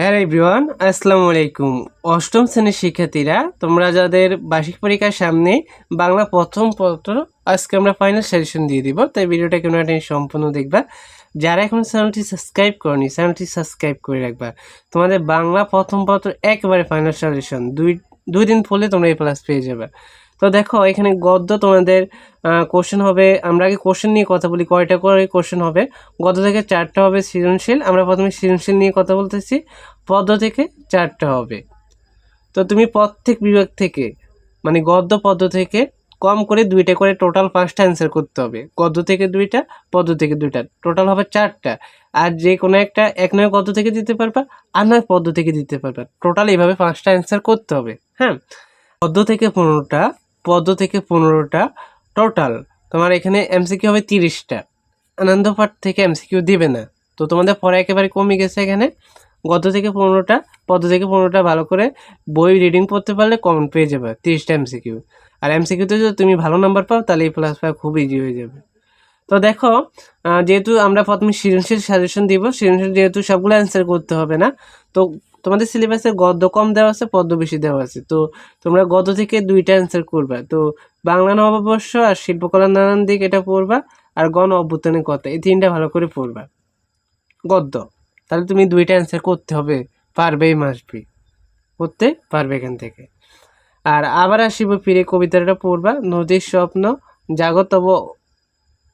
হ্যাঁ এভরিওয়ান, আসসালামু আলাইকুম। অষ্টম শ্রেণির শিক্ষার্থীরা, তোমরা যাদের বার্ষিক পরীক্ষার সামনে বাংলা প্রথম পত্র, আজকে আমরা ফাইনাল সাজেশন দিয়ে দিব। তাই ভিডিওটা কেন একটা সম্পূর্ণ দেখবা। যারা এখন চ্যানেলটি সাবস্ক্রাইব করনি চ্যানেলটি সাবস্ক্রাইব করে রাখবা। তোমাদের বাংলা প্রথম পত্র একেবারে ফাইনাল সাজেশন দুই দুই দিন পড়লে তোমরা এই প্লাস পেয়ে যাবে। তো দেখো, এখানে গদ্য তোমাদের কোশ্চেন হবে, আমরা আগে কোশ্চেন নিয়ে কথা বলি, কয়টা করে কোশ্চেন হবে? গদ্য থেকে চারটা হবে সৃজনশীল, আমরা প্রথমে সৃজনশীল নিয়ে কথা বলতেছি, পদ্য থেকে চারটা হবে। তো তুমি প্রত্যেক বিভাগ থেকে মানে গদ্য, পদ্য থেকে কম করে দুইটা করে টোটাল পাঁচটা অ্যান্সার করতে হবে। গদ্য থেকে দুইটা, পদ্য থেকে দুইটা টোটাল হবে চারটা। আর যে কোনো একটা, এক নয় গদ্য থেকে দিতে পারবা, আর নয় পদ্য থেকে দিতে পারবা। টোটাল এইভাবে পাঁচটা অ্যান্সার করতে হবে হ্যাঁ? পদ্য থেকে পনেরোটা পদ্য থেকে পনেরোটা টোটাল তোমার এখানে এমসিকিউ হবে তিরিশটা। আনন্দপাঠ থেকে এমসিকিউ দিবে না। তো তোমাদের পরে একেবারে কমে গেছে এখানে। গত থেকে পনেরোটা পদ্য থেকে পনেরোটা ভালো করে বই রিডিং পড়তে পারলে কমন পেয়ে যাবে তিরিশটা এমসিকিউ আর এমসিকিউতে যদি তুমি ভালো নাম্বার পাও, তাহলে এই প্লাস পাওয়া খুব ইজি হয়ে যাবে। তো দেখো যেহেতু আমরা প্রথমে সৃজনশীল সাজেশন দিব, সৃজনশীল যেহেতু সবগুলো অ্যান্সার করতে হবে না, তো তোমাদের সিলেবাসে গদ্য কম দেওয়া আছে, পদ্য বেশি দেওয়া আছে। তো তোমরা গদ্য থেকে দুইটা অ্যান্সার করবা। তো বাংলা নববর্ষ আর শিল্পকলা নানান দিক এটা পড়বা আর গণ অভ্যুত্থানের কথা, এই তিনটা ভালো করে পড়বা। গদ্য, তাহলে তুমি দুইটা অ্যান্সার করতে হবে, পারবেই মাসবি, করতে পারবে এখান থেকে। আর আবার আসিব ফিরে কবিতাটা পড়বা, নদীর স্বপ্ন জাগতব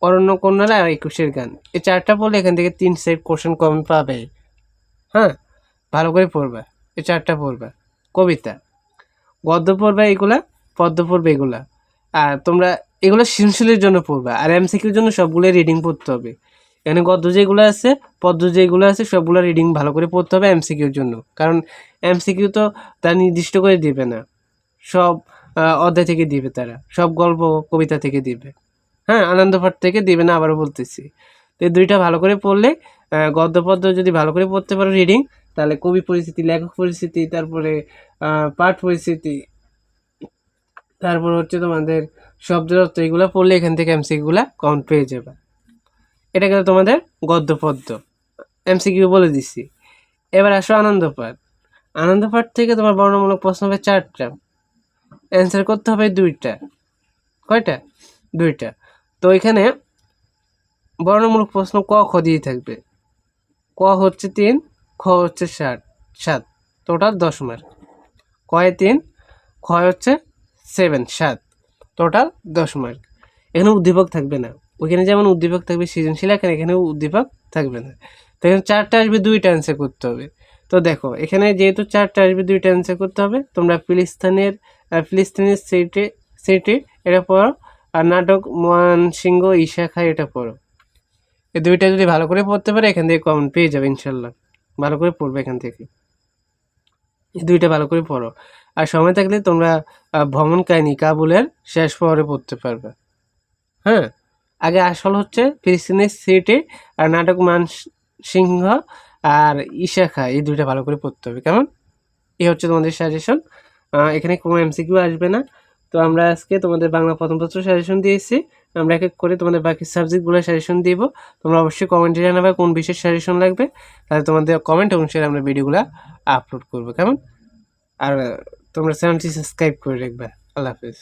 অরণ্য কন্যারা আর একুশের গান। এই চারটা পড়লে এখান থেকে তিন সেট কোশ্চেন কমন পাবে। হ্যাঁ? ভালো করে পড়বা। এই চারটা পড়বা। কবিতা। গদ্য পড়বা এগুলা পদ্য পড়বে এগুলা আর তোমরা এগুলো সৃজনশীলের জন্য পড়বা। আর এমসিকিউর জন্য সবগুলো রিডিং পড়তে হবে। এখানে গদ্য যেগুলো আছে, পদ্য যেগুলো আছে, সবগুলো রিডিং ভালো করে পড়তে হবে এমসিকিউর জন্য। কারণ এমসিকিউ তো তারা নির্দিষ্ট করে দিবে না। সব অধ্যায় থেকে দিবে তারা। সব গল্প, কবিতা থেকে দিবে। হ্যাঁ আনন্দপাঠ থেকে দিবে না, আবারও বলতেছি। তো এই দুইটা ভালো করে পড়লে গদ্য পদ্য যদি ভালো করে পড়তে পারো রিডিং তাহলে কবি পরিস্থিতি লেখক পরিস্থিতি তারপরে পাঠ পরিস্থিতি তারপর হচ্ছে তোমাদের শব্দের অর্থ এগুলো পড়লে এখান থেকে এমসিকিউগুলো কাউন্ট পেয়ে যাবে। এটা গেল তোমাদের গদ্য পদ্য এমসিকিউ বলে দিছি। এবার আসো আনন্দপাঠ। আনন্দপাঠ থেকে তোমার বর্ণমূলক প্রশ্ন হবে চারটা। অ্যান্সার করতে হবে দুইটা। কয়টা? দুইটা। তো এখানে বর্ণমূলক প্রশ্ন ক, খ দিয়ে থাকবে। ক হচ্ছে তিন খ হচ্ছে ষাট সাত। টোটাল দশ মার্ক কয়ে তিন খ হচ্ছে সেভেন সাত। টোটাল দশ মার্ক এখানে উদ্দীপক থাকবে না। ওইখানে যেমন উদ্দীপক থাকবে সৃজনশীল এখানে এখানে উদ্দীপক থাকবে না। তো এখানে চারটা আসবে, দুইটা অ্যান্সার করতে হবে। তো দেখো, এখানে যেহেতু চারটা আসবে, দুইটা অ্যান্সার করতে হবে, তোমরা ফিলিস্তিনের ফিলিস্তিনের সেটে সেটে এটা পড়ো, আর নাটক সিংহ ঈশা খাই এটা পড়ো। এই দুইটা যদি ভালো করে পড়তে পারে, এখান থেকে কমন পেয়ে যাবে, ইনশাল্লাহ। ভালো করে পড়বে এখান থেকে। এই দুইটা ভালো করে পড়ো। আর সময় থাকলে তোমরা ভ্রমণ কাহিনী কাবুলের শেষ পরে পড়তে পারবে। হ্যাঁ? আগে আসল হচ্ছে ফিলিস্তিনের সিটি, আর নাটক মান সিংহ আর ঈশা খা এই দুইটা ভালো করে পড়তে হবে। কেমন? এই হচ্ছে তোমাদের সাজেশন এখানে কোনো এমসিকিউ আসবে না। তো আমরা আজকে তোমাদের বাংলা প্রথম পত্র সাজেশন দিয়েছি। আমরা এক এক করে তোমাদের বাকি সাবজেক্টগুলো সাজেশন দিব। তোমরা অবশ্যই কমেন্টে জানাবে কোন বিশেষ সাজেশন লাগবে। তাহলে তোমাদের কমেন্ট অনুসারে আমরা ভিডিওগুলো আপলোড করব, কেমন? আর তোমরা চ্যানেলটি সাবস্ক্রাইব করে রাখবে। আল্লাহ হাফিজ।